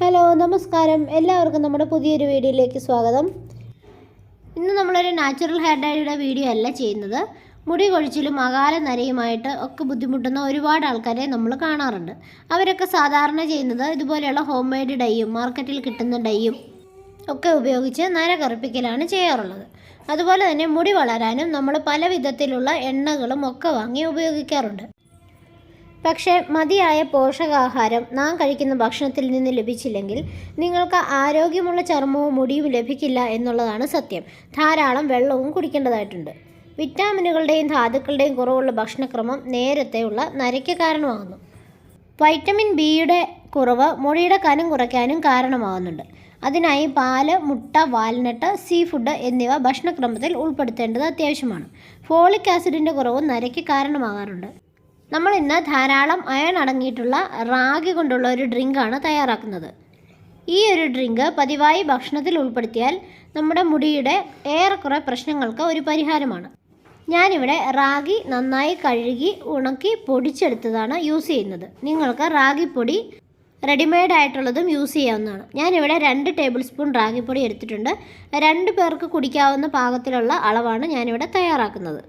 Hello നമസ്കാരം. എല്ലാവർക്കും നമ്മുടെ പുതിയൊരു വീഡിയോയിലേക്ക് സ്വാഗതം. ഇന്ന് നമ്മളൊരു നാച്ചുറൽ ഹെയർ ഡൈയുടെ വീഡിയോ അല്ല ചെയ്യുന്നത്. മുടി കൊഴിച്ചിലും അകാല നരയുമായിട്ട് ഒക്കെ ബുദ്ധിമുട്ടുന്ന ഒരുപാട് ആൾക്കാരെ നമ്മൾ കാണാറുണ്ട്. അവരൊക്കെ സാധാരണ ചെയ്യുന്നത് ഇതുപോലെയുള്ള ഹോം മെയ്ഡ് ഡൈയും മാർക്കറ്റിൽ കിട്ടുന്ന ഡൈയും ഒക്കെ ഉപയോഗിച്ച് നര കറുപ്പിക്കലാണ് ചെയ്യാറുള്ളത്. അതുപോലെ തന്നെ മുടി വളരാനും നമ്മൾ പല വിധത്തിലുള്ള എണ്ണകളും ഒക്കെ വാങ്ങി ഉപയോഗിക്കാറുണ്ട്. പക്ഷേ മതിയായ പോഷകാഹാരം നാം കഴിക്കുന്ന ഭക്ഷണത്തിൽ നിന്ന് ലഭിച്ചില്ലെങ്കിൽ നിങ്ങൾക്ക് ആരോഗ്യമുള്ള ചർമ്മവും മുടിയും ലഭിക്കില്ല എന്നുള്ളതാണ് സത്യം. ധാരാളം വെള്ളവും കുടിക്കേണ്ടതായിട്ടുണ്ട്. വിറ്റാമിനുകളുടെയും ധാതുക്കളുടെയും കുറവുള്ള ഭക്ഷണക്രമം നേരത്തെയുള്ള നരയ്ക്ക് കാരണമാകുന്നു. വൈറ്റമിൻ ബിയുടെ കുറവ് മുടിയുടെ കനം കുറയ്ക്കാനും കാരണമാകുന്നുണ്ട്. അതിനായി പാൽ മുട്ട വാൽനട്ട് സീ ഫുഡ് എന്നിവ ഭക്ഷണക്രമത്തിൽ ഉൾപ്പെടുത്തേണ്ടത് അത്യാവശ്യമാണ്. ഫോളിക് ആസിഡിന്റെ കുറവ് നരയ്ക്ക് കാരണമാകാറുണ്ട്. നമ്മൾ ഇന്ന് ധാരാളം അയൺ അടങ്ങിയിട്ടുള്ള റാഗി കൊണ്ടുള്ള ഒരു ഡ്രിങ്കാണ് തയ്യാറാക്കുന്നത്. ഈ ഒരു ഡ്രിങ്ക് പതിവായി ഭക്ഷണത്തിൽ ഉൾപ്പെടുത്തിയാൽ നമ്മുടെ മുടിയുടെ ഏറെക്കുറെ പ്രശ്നങ്ങൾക്ക് ഒരു പരിഹാരമാണ്. ഞാനിവിടെ റാഗി നന്നായി കഴുകി ഉണക്കി പൊടിച്ചെടുത്തതാണ് യൂസ് ചെയ്യുന്നത്. നിങ്ങൾക്ക് റാഗിപ്പൊടി റെഡിമെയ്ഡ് ആയിട്ടുള്ളതും യൂസ് ചെയ്യാവുന്നതാണ്. ഞാനിവിടെ രണ്ട് ടേബിൾ സ്പൂൺ റാഗിപ്പൊടി എടുത്തിട്ടുണ്ട്. രണ്ട് പേർക്ക് കുടിക്കാവുന്ന പാകത്തിലുള്ള അളവാണ് ഞാനിവിടെ തയ്യാറാക്കുന്നത്.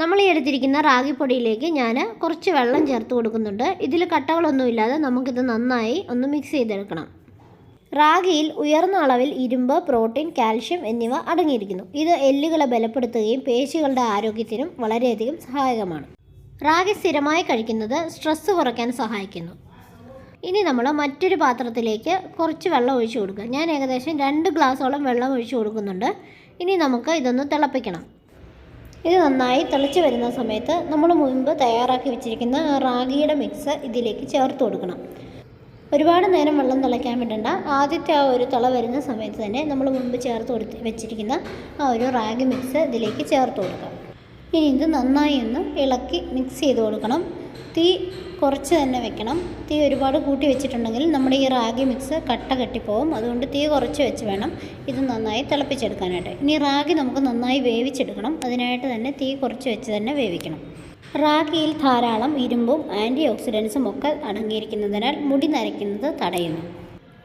നമ്മൾ ഈ എടുത്തിരിക്കുന്ന റാഗിപ്പൊടിയിലേക്ക് ഞാൻ കുറച്ച് വെള്ളം ചേർത്ത് കൊടുക്കുന്നുണ്ട്. ഇതിൽ കട്ടകളൊന്നുമില്ലാതെ നമുക്കിത് നന്നായി ഒന്ന് മിക്സ് ചെയ്തെടുക്കണം. റാഗിയിൽ ഉയർന്ന അളവിൽ ഇരുമ്പ് പ്രോട്ടീൻ കാൽഷ്യം എന്നിവ അടങ്ങിയിരിക്കുന്നു. ഇത് എല്ലുകളെ ബലപ്പെടുത്തുകയും പേശികളുടെ ആരോഗ്യത്തിനും വളരെയധികം സഹായകമാണ്. റാഗി സ്ഥിരമായി കഴിക്കുന്നത് സ്ട്രെസ്സ് കുറയ്ക്കാൻ സഹായിക്കുന്നു. ഇനി നമ്മൾ മറ്റൊരു പാത്രത്തിലേക്ക് കുറച്ച് വെള്ളം ഒഴിച്ചു കൊടുക്കുക. ഞാൻ ഏകദേശം രണ്ട് ഗ്ലാസോളം വെള്ളം ഒഴിച്ചു കൊടുക്കുന്നുണ്ട്. ഇനി നമുക്ക് ഇതൊന്ന് തിളപ്പിക്കണം. ഇത് നന്നായി തിളച്ച് വരുന്ന സമയത്ത് നമ്മൾ മുൻപ് തയ്യാറാക്കി വെച്ചിരിക്കുന്ന റാഗിയുടെ മിക്സ് ഇതിലേക്ക് ചേർത്ത് കൊടുക്കണം. ഒരുപാട് നേരം വെള്ളം തിളയ്ക്കാൻ വിടണ്ട. ആദ്യത്തെ ആ ഒരു തിള വരുന്ന സമയത്ത് തന്നെ നമ്മൾ മുൻപ് ചേർത്ത് കൊടുത്ത് വെച്ചിരിക്കുന്ന ആ ഒരു റാഗി മിക്സ് ഇതിലേക്ക് ചേർത്ത് കൊടുക്കാം. ഇനി ഇത് നന്നായി ഒന്ന് ഇളക്കി മിക്സ് ചെയ്ത് കൊടുക്കണം. തീ കുറച്ച് തന്നെ വെക്കണം. തീ ഒരുപാട് കൂട്ടി വെച്ചിട്ടുണ്ടെങ്കിൽ നമ്മുടെ ഈ റാഗി മിക്സ് കട്ട കെട്ടിപ്പോവും. അതുകൊണ്ട് തീ കുറച്ച് വെച്ച് വേണം ഇത് നന്നായി തിളപ്പിച്ചെടുക്കാനായിട്ട്. ഇനി റാഗി നമുക്ക് നന്നായി വേവിച്ചെടുക്കണം. അതിനായിട്ട് തന്നെ തീ കുറച്ച് വെച്ച് തന്നെ വേവിക്കണം. റാഗിയിൽ ധാരാളം ഇരുമ്പും ആന്റി ഓക്സിഡൻസും ഒക്കെ അടങ്ങിയിരിക്കുന്നതിനാൽ മുടി നരയ്ക്കുന്നത് തടയുന്നു.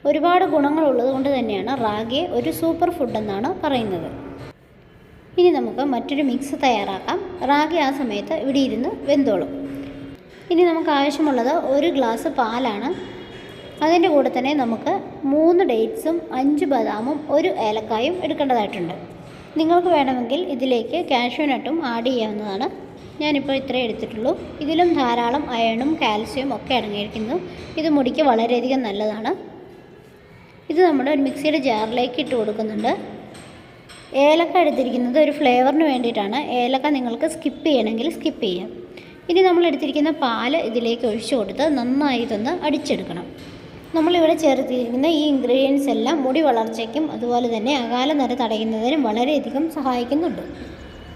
ഒരുപാട് ഗുണങ്ങളുള്ളത് കൊണ്ട് തന്നെയാണ് റാഗിയെ ഒരു സൂപ്പർ ഫുഡെന്നാണ് പറയുന്നത്. ഇനി നമുക്ക് മറ്റൊരു മിക്സ് തയ്യാറാക്കാം. റാഗി ആ സമയത്ത് ഇവിടെ ഇരുന്ന് വെന്തോളും. ഇനി നമുക്ക് ആവശ്യമുള്ളത് ഒരു ഗ്ലാസ് പാലാണ്. അതിന്റെ കൂടെ തന്നെ നമുക്ക് മൂന്ന് ഡേറ്റ്സും അഞ്ച് ബദാമും ഒരു ഏലക്കായും എടുക്കേണ്ടതായിട്ടുണ്ട്. നിങ്ങൾക്ക് വേണമെങ്കിൽ ഇതിലേക്ക് കാഷ്യൂ നട്ടും ആഡ് ചെയ്യാവുന്നതാണ്. ഞാനിപ്പോൾ ഇത്രേ എടുത്തിട്ടുള്ളൂ. ഇതിലും ധാരാളം അയണും കാൽസ്യവും ഒക്കെ അടങ്ങിയിരിക്കുന്നു. ഇത് മുടിക്ക് വളരെയധികം നല്ലതാണ്. ഇത് നമ്മുടെ ഒരു മിക്സിയുടെ ജാറിലേക്ക് ഇട്ട് കൊടുക്കുന്നുണ്ട്. ഏലക്ക എടുത്തിരിക്കുന്നത് ഒരു ഫ്ലേവറിന് വേണ്ടിയിട്ടാണ്. ഏലക്ക നിങ്ങൾക്ക് സ്കിപ്പ് ചെയ്യണമെങ്കിൽ സ്കിപ്പ് ചെയ്യാം. ഇനി നമ്മൾ എടുത്തിരിക്കുന്ന പാൽ ഇതിലേക്ക് ഒഴിച്ചു കൊടുത്ത് നന്നായി ഇതൊന്ന് അടിച്ചെടുക്കണം. നമ്മളിവിടെ ചേർത്തിരിക്കുന്ന ഈ ഇൻഗ്രീഡിയൻസ് എല്ലാം മുടി വളർച്ചയ്ക്കും അതുപോലെ തന്നെ അകാല നിര തടയുന്നതിനും വളരെയധികം സഹായിക്കുന്നുണ്ട്.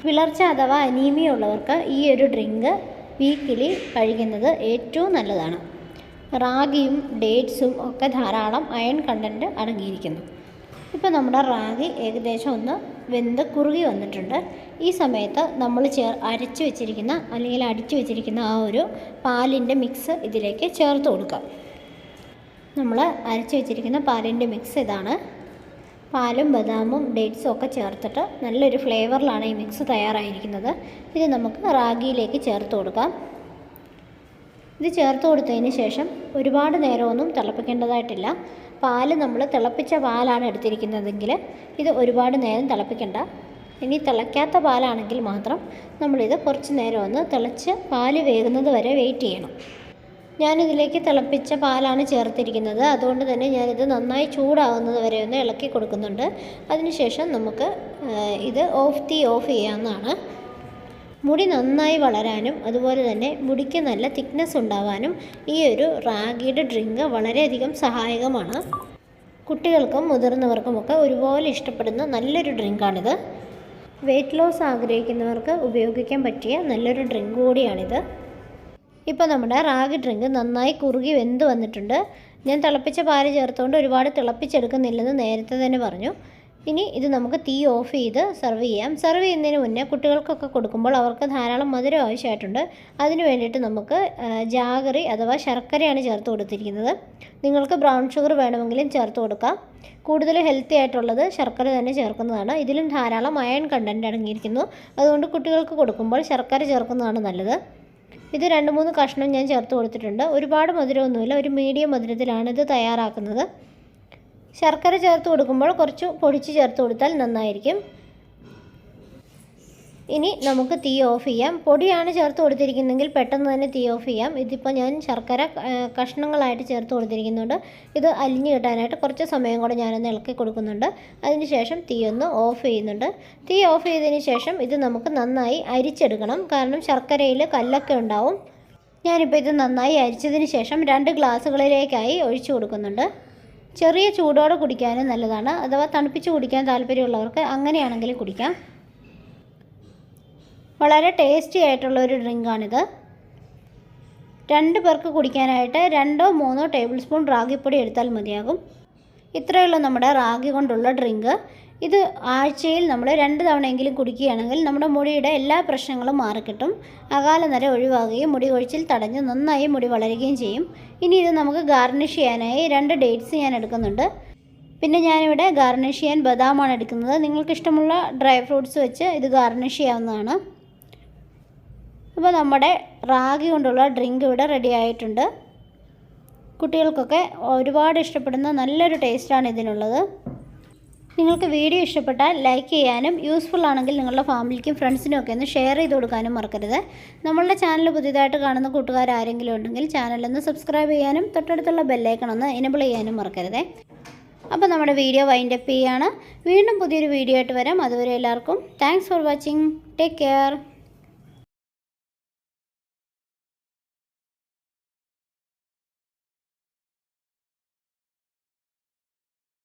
വിളർച്ച അഥവാ അനീമിയ ഉള്ളവർക്ക് ഈ ഒരു ഡ്രിങ്ക് വീക്കിലി കഴിക്കുന്നത് ഏറ്റവും നല്ലതാണ്. റാഗിയും ഡേറ്റ്സും ഒക്കെ ധാരാളം അയൺ കണ്ടന്റ് അടങ്ങിയിരിക്കുന്നു. ഇപ്പോൾ നമ്മുടെ റാഗി ഏകദേശം ഒന്ന് വെന്ത് കുറുകി വന്നിട്ടുണ്ട്. ഈ സമയത്ത് നമ്മൾ ചേർ അരച്ച് വെച്ചിരിക്കുന്ന അല്ലെങ്കിൽ അടിച്ചു വെച്ചിരിക്കുന്ന ആ ഒരു പാലിന്റെ മിക്സ് ഇതിലേക്ക് ചേർത്ത് കൊടുക്കാം. നമ്മൾ അരച്ച് വെച്ചിരിക്കുന്ന പാലിന്റെ മിക്സ് ഇതാണ്. പാലും ബദാമും ഡേറ്റ്സും ഒക്കെ ചേർത്തിട്ട് നല്ലൊരു ഫ്ലേവറിലാണ് ഈ മിക്സ് തയ്യാറായിരിക്കുന്നത്. ഇത് നമുക്ക് റാഗിയിലേക്ക് ചേർത്ത് കൊടുക്കാം. ഇത് ചേർത്ത് കൊടുത്തതിന് ശേഷം ഒരുപാട് നേരമൊന്നും തിളപ്പിക്കേണ്ടതായിട്ടില്ല. പാൽ നമ്മൾ തിളപ്പിച്ച പാലാണ് എടുത്തിരിക്കുന്നതെങ്കിൽ ഇത് ഒരുപാട് നേരം തിളപ്പിക്കണ്ട. ഇനി തിളയ്ക്കാത്ത പാലാണെങ്കിൽ മാത്രം നമ്മളിത് കുറച്ച് നേരം ഒന്ന് തിളച്ച് പാൽ വേകുന്നത് വരെ വെയിറ്റ് ചെയ്യണം. ഞാനിതിലേക്ക് തിളപ്പിച്ച പാലാണ് ചേർത്തിരിക്കുന്നത്. അതുകൊണ്ട് തന്നെ ഞാനിത് നന്നായി ചൂടാകുന്നത് വരെ ഒന്ന് ഇളക്കി കൊടുക്കുന്നുണ്ട്. അതിനുശേഷം നമുക്ക് ഇത് ഓഫ് തീ ഓഫ് ചെയ്യാവുന്നതാണ്. മുടി നന്നായി വളരാനും അതുപോലെ തന്നെ മുടിക്ക് നല്ല തിക്നെസ് ഉണ്ടാവാനും ഈ ഒരു റാഗിയുടെ ഡ്രിങ്ക് വളരെയധികം സഹായകമാണ്. കുട്ടികൾക്കും മുതിർന്നവർക്കുമൊക്കെ ഒരുപോലെ ഇഷ്ടപ്പെടുന്ന നല്ലൊരു ഡ്രിങ്കാണിത്. വെയിറ്റ് ലോസ് ആഗ്രഹിക്കുന്നവർക്ക് ഉപയോഗിക്കാൻ പറ്റിയ നല്ലൊരു ഡ്രിങ്ക് കൂടിയാണിത്. ഇപ്പോൾ നമ്മുടെ റാഗി ഡ്രിങ്ക് നന്നായി കുറുകി വെന്ത് വന്നിട്ടുണ്ട്. ഞാൻ തിളപ്പിച്ച പാൽ ചേർത്തുകൊണ്ട് ഒരുപാട് തിളപ്പിച്ചെടുക്കുന്നില്ലെന്ന് നേരത്തെ തന്നെ പറഞ്ഞു. ഇനി ഇത് നമുക്ക് തീ ഓഫ് ചെയ്ത് സെർവ് ചെയ്യാം. സെർവ് ചെയ്യുന്നതിന് മുന്നേ കുട്ടികൾക്കൊക്കെ കൊടുക്കുമ്പോൾ അവർക്ക് ധാരാളം മധുരം ആവശ്യമായിട്ടുണ്ട്. അതിന് വേണ്ടിയിട്ട് നമുക്ക് ജാഗറി അഥവാ ശർക്കരയാണ് ചേർത്ത് കൊടുത്തിരിക്കുന്നത്. നിങ്ങൾക്ക് ബ്രൗൺ ഷുഗർ വേണമെങ്കിലും ചേർത്ത് കൊടുക്കാം. കൂടുതൽ ഹെൽത്തി ആയിട്ടുള്ളത് ശർക്കര തന്നെ ചേർക്കുന്നതാണ്. ഇതിലും ധാരാളം അയൺ കണ്ടന്റ് അടങ്ങിയിരിക്കുന്നു. അതുകൊണ്ട് കുട്ടികൾക്ക് കൊടുക്കുമ്പോൾ ശർക്കര ചേർക്കുന്നതാണ് നല്ലത്. ഇത് രണ്ട് മൂന്ന് കഷ്ണം ഞാൻ ചേർത്ത് കൊടുത്തിട്ടുണ്ട്. ഒരുപാട് മധുരമൊന്നുമില്ല. ഒരു മീഡിയം മധുരത്തിലാണ് ഇത് തയ്യാറാക്കുന്നത്. ശർക്കര ചേർത്ത് കൊടുക്കുമ്പോൾ കുറച്ച് പൊടിച്ച് ചേർത്ത് കൊടുത്താൽ നന്നായിരിക്കും. ഇനി നമുക്ക് തീ ഓഫ് ചെയ്യാം. പൊടിയാണ് ചേർത്ത് കൊടുത്തിരിക്കുന്നതെങ്കിൽ പെട്ടെന്ന് തന്നെ തീ ഓഫ് ചെയ്യാം. ഇതിപ്പോൾ ഞാൻ ശർക്കര കഷ്ണങ്ങളായിട്ട് ചേർത്ത് കൊടുത്തിരിക്കുന്നുണ്ട്. ഇത് അലിഞ്ഞ് കിട്ടാനായിട്ട് കുറച്ച് സമയം കൂടെ ഞാനൊന്ന് ഇളക്കി കൊടുക്കുന്നുണ്ട്. അതിന് ശേഷം തീ ഒന്ന് ഓഫ് ചെയ്യുന്നുണ്ട്. തീ ഓഫ് ചെയ്തതിന് ശേഷം ഇത് നമുക്ക് നന്നായി അരിച്ചെടുക്കണം. കാരണം ശർക്കരയിൽ കല്ലൊക്കെ ഉണ്ടാവും. ഞാനിപ്പോൾ ഇത് നന്നായി അരിച്ചതിന് ശേഷം രണ്ട് ഗ്ലാസ്സുകളിലേക്കായി ഒഴിച്ചു കൊടുക്കുന്നുണ്ട്. ചെറിയ ചൂടോടെ കുടിക്കാനും നല്ലതാണ്. അഥവാ തണുപ്പിച്ച് കുടിക്കാൻ താല്പര്യമുള്ളവർക്ക് അങ്ങനെയാണെങ്കിൽ കുടിക്കാം. വളരെ ടേസ്റ്റി ആയിട്ടുള്ള ഒരു ഡ്രിങ്കാണിത്. രണ്ട് പേർക്ക് കുടിക്കാനായിട്ട് രണ്ടോ മൂന്നോ ടേബിൾ സ്പൂൺ റാഗിപ്പൊടി എടുത്താൽ മതിയാകും. ഇത്രയുള്ള നമ്മുടെ റാഗി കൊണ്ടുള്ള ഡ്രിങ്ക്. ഇത് ആഴ്ചയിൽ നമ്മൾ രണ്ട് തവണയെങ്കിലും കുടിക്കുകയാണെങ്കിൽ നമ്മുടെ മുടിയുടെ എല്ലാ പ്രശ്നങ്ങളും മാറിക്കിട്ടും. അകാല നിര ഒഴിവാകുകയും മുടി കൊഴിച്ചിൽ തടഞ്ഞ് നന്നായി മുടി വളരുകയും ചെയ്യും. ഇനി ഇത് നമുക്ക് ഗാർണിഷ് ചെയ്യാനായി രണ്ട് ഡേറ്റ്സ് ഞാൻ എടുക്കുന്നുണ്ട്. പിന്നെ ഞാനിവിടെ ഗാർണിഷ് ചെയ്യാൻ ബദാമാണ് എടുക്കുന്നത്. നിങ്ങൾക്ക് ഇഷ്ടമുള്ള ഡ്രൈ ഫ്രൂട്ട്സ് വെച്ച് ഇത് ഗാർണിഷ് ചെയ്യാവുന്നതാണ്. അപ്പോൾ നമ്മുടെ റാഗി കൊണ്ടുള്ള ഡ്രിങ്ക് ഇവിടെ റെഡി ആയിട്ടുണ്ട്. കുട്ടികൾക്കൊക്കെ ഒരുപാട് ഇഷ്ടപ്പെടുന്ന നല്ലൊരു ടേസ്റ്റാണ് ഇതിനുള്ളത്. നിങ്ങൾക്ക് വീഡിയോ ഇഷ്ടപ്പെട്ടാൽ ലൈക്ക് ചെയ്യാനും യൂസ്ഫുൾ ആണെങ്കിൽ നിങ്ങളുടെ ഫാമിലിക്കും ഫ്രണ്ട്സിനും ഒക്കെ ഒന്ന് ഷെയർ ചെയ്ത് കൊടുക്കാനും മറക്കരുത്. നമ്മളുടെ ചാനൽ പുതിയതായിട്ട് കാണുന്ന കൂട്ടുകാർ ആരെങ്കിലും ഉണ്ടെങ്കിൽ ചാനലൊന്ന് സബ്സ്ക്രൈബ് ചെയ്യാനും തൊട്ടടുത്തുള്ള ബെല്ലൈക്കൺ ഒന്ന് എനബിൾ ചെയ്യാനും മറക്കരുത്. അപ്പോൾ നമ്മുടെ വീഡിയോ വൈൻഡ് അപ്പ് ചെയ്യാണ്. വീണ്ടും പുതിയൊരു വീഡിയോ ആയിട്ട് വരാം. അതുവരെ എല്ലാവർക്കും thanks for watching take care